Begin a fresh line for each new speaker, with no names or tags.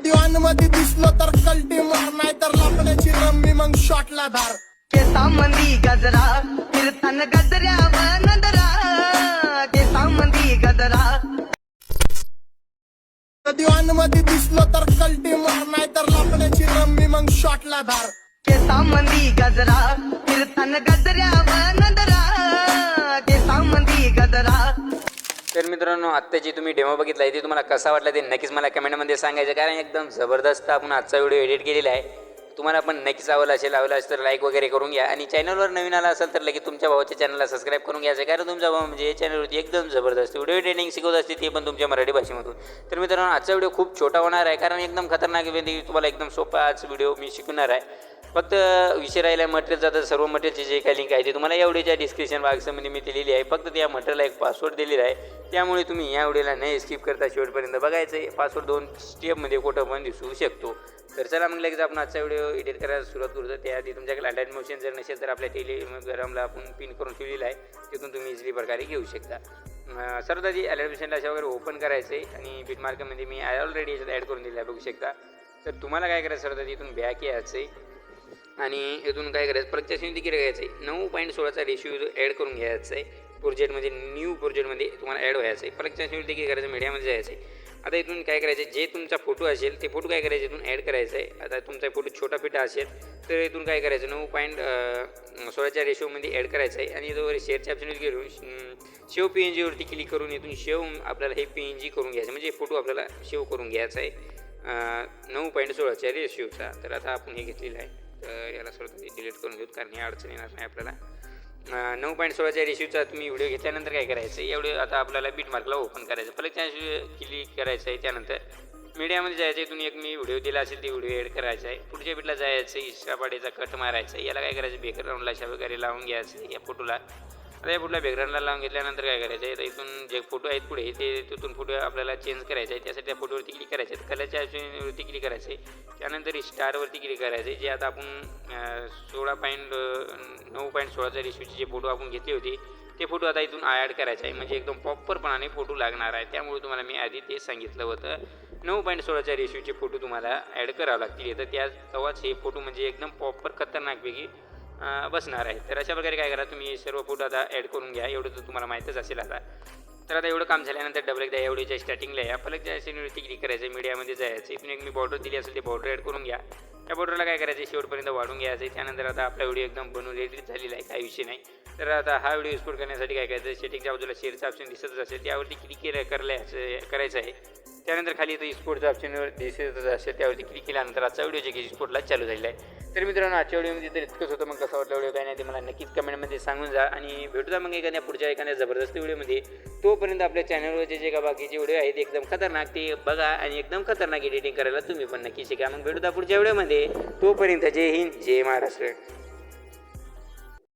कधी मध्ये दिसलो तर कल्टी मार नाही तर लाकडाची रम्मी मग शॉटला धार.
केसामंदी गजरा फिरताना गजऱ्यावर नजरा केसामंदी गजरा.
कधी मध्ये दिसलो तर कल्टी मार नाही तर लाकडाची रम्मी मग शॉटला धार.
केसामंदी गजरा फिरताना गजऱ्यावर नजरा
तर मित्रांनो आत्ताची तुम्ही डेमो बघितला आहे ते तुम्हाला कसा वाटला ते नक्कीच मला कमेंटमध्ये सांगायचं. कारण एकदम जबरदस्त आपण आजचा व्हिडिओ एडिट केलेला आहे. तुम्हाला पण नक्कीच आवडला असेल आवडला असेल तर लाईक वगैरे करून घ्या. आणि चॅनलवर नवीन आला असेल तर लगेच तुमच्या भावाच्या चॅनलला सबस्क्राईब करून घ्यायचं कारण तुमचा भाऊ म्हणजे चॅनलवरती एकदम जबरदस्त व्हिडिओ एडिटिंग शिकवत असते ते पण तुमच्या मराठी भाषेमधून. तर मित्रांनो आजचा व्हिडिओ खूप छोटा होणार आहे. कारण एकदम खतरनाक म्हणजे तुम्हाला एकदम सोपा आज व्हिडिओ मी शिकवणार आहे. फक्त विषय राहिला मटेरियल जातं सर्व मटेरियलची जे काही लिंक आहे ते तुम्हाला या व्हिडिओच्या डिस्क्रिप्शन बॉक्समध्ये मी दिलेली आहे. फक्त त्या मटेरियलला एक पासवर्ड दिलेला आहे. त्यामुळे तुम्ही या व्हिडिओला नाही स्किप करता शेवटपर्यंत. बघायचं आहे पासवर्ड दोन स्टेपमध्ये कुठं पण दिसू शकतो. तर चला मग लगेच आपण आजचा व्हिडिओ एडिट करायला सुरुवात करू त्याआधी तुमच्याकडे अँड्रॉइड मोशन जर नसेल तर आपल्या टेलिग्रामला आपण पिन करून ठेवलेला आहे. तिथून तुम्ही इझिली प्रकारे घेऊ शकता. सर्वात आधी अलाइड मोशनला अशा वगैरे ओपन करायचं आहे आणि बिट मार्केटमध्ये मी ऑलरेडी याच्यात ॲड करून दिला आहे बघू शकता. तर तुम्हाला काय करायचं सर्वात आधी इथून बॅक यायचं आहे. आणि इथून काय करायचं प्रत्यक्ष तिकीट घ्यायचं आहे. नऊ पॉईंट सोळाचा रेशिओ ॲड करून घ्यायचा आहे. प्रोजेक्टमध्ये न्यू प्रोजेक्टमध्ये तुम्हाला ॲड व्हायचं आहे. प्रत्यक्ष तिकीट करायचं मीडियामध्ये जायचं आहे. आता इथून काय करायचं आहे? जे तुमचा फोटो असेल ते फोटो काय करायचे? इथून ॲड करायचं आहे. आता तुमचा फोटो छोटा फिटा असेल तर इथून काय करायचं? नऊ पॉईंट सोळाच्या रेशोमध्ये ॲड करायचं आहे. आणि इथं शेअरच्या ऑप्शनवर घेऊन शेव पी एन जीवरती क्लिक करून इथून शेव आपल्याला हे पी एन जी करून घ्यायचं म्हणजे फोटो आपल्याला शेव करून घ्यायचा आहे. नऊ पॉईंट सोळाच्या रेशिओचा तर आता आपण हे घेतलेलं आहे. तर याला सर्व डिलीट करून घेऊ कारण हे अडचण येणार नाही आपल्याला. नऊ पॉईंट सोळाच्या रेशिओचा तुम्ही व्हिडिओ घेतल्यानंतर काय करायचं? आहे एवढे आता आपल्याला बीट मार्कला ओपन करायचं. पहिले त्या क्लिक करायचं आहे त्यानंतर. मीडियामध्ये जायचं तुम्ही एक मी व्हिडिओ दिला असेल ते व्हिडिओ एड करायचा आहे. पुढच्या बीटला जायचं आहे कट मारायचा याला काय करायचं? बेकग्राऊंडला अशा वगैरे लावून घ्यायचं या फोटोला आता या फोटोला बॅकग्राऊंडला लावून घेतल्यानंतर काय करायचं आहे? तर इथून जे फोटो आहेत पुढे ते तिथून फोटो आपल्याला चेंज करायचा आहे त्यासाठी त्या फोटोवरती क्लिक करायचे आहेत. कलरच्या वरती क्लिक करायचे त्यानंतर स्टारवरती क्लिक करायचे जे आता आपण सोळा पॉईंट नऊ पॉईंट सोळाच्या रेशोचे जे फोटो आपण घेतले होते ते फोटो आता इथून ॲड करायचे आहे. म्हणजे एकदम प्रॉपरपणाने फोटो लागणार आहे. त्यामुळे तुम्हाला मी आधी ते सांगितलं होतं. नऊ पॉईंट सोळाच्या रेशोचे फोटो तुम्हाला ॲड करावं लागतील. तर त्या तेव्हाच हे फोटो म्हणजे एकदम प्रॉपर खतरनाकपैकी बसणार आहे. तर अशा प्रकारे काय करा तुम्ही सर्व फोटो आता ॲड करून घ्या. एवढं तर तुम्हाला माहीतच असेल आता. तर आता एवढं काम झाल्यानंतर डबल एकदा एवढीच्या स्टार्टिंगला या पलकच्या सिनिवरती क्लिक करायचं मीडियामध्ये जायचं इथून एक मी बॉर्डर दिली असेल ते बॉर्डर ॲड करून घ्या. त्या बॉर्डरला काय करायचं शेवटपर्यंत वाढून घ्यायचं आहे. त्यानंतर आता आपला व्हिडिओ एकदम बनवून एडिट झालेला आहे काही विषय नाही. तर आता हा व्हिडिओ एक्सपोर्ट करण्यासाठी काय करायचं सेटिंगच्या बाजूला शेअरचं ऑप्शन दिसतच असेल त्यावरती क्लिक केलं करायचं करायचं आहे. त्यानंतर खाली इथं स्पोर्टचं ऑप्शनवर दिसतच असेल त्यावरती क्लिक केल्यानंतर आजचा व्हिडिओ जे की स्पोर्टला चालू झालेला आहे. तर मित्रांनो आजच्या व्हिडिओमध्ये तर इतकंच होतं. मग कसं वाटलं व्हिडिओ काय नाही ते मला नक्कीच कमेंटमध्ये सांगून जा. आणि भेटूया मग एखाद्या पुढच्या एखाद्या जबरदस्त व्हिडिओमध्ये. तोपर्यंत आपल्या चॅनलवरचे जे का बाकीचे व्हिडिओ आहेत एकदम खतरनाक ते बघा आणि एकदम खतरनाक एडिटिंग करायला तुम्ही पण नक्की शिका. मग भेटूया पुढच्या व्हिडिओमध्ये. तोपर्यंत जय हिंद जय महाराष्ट्र.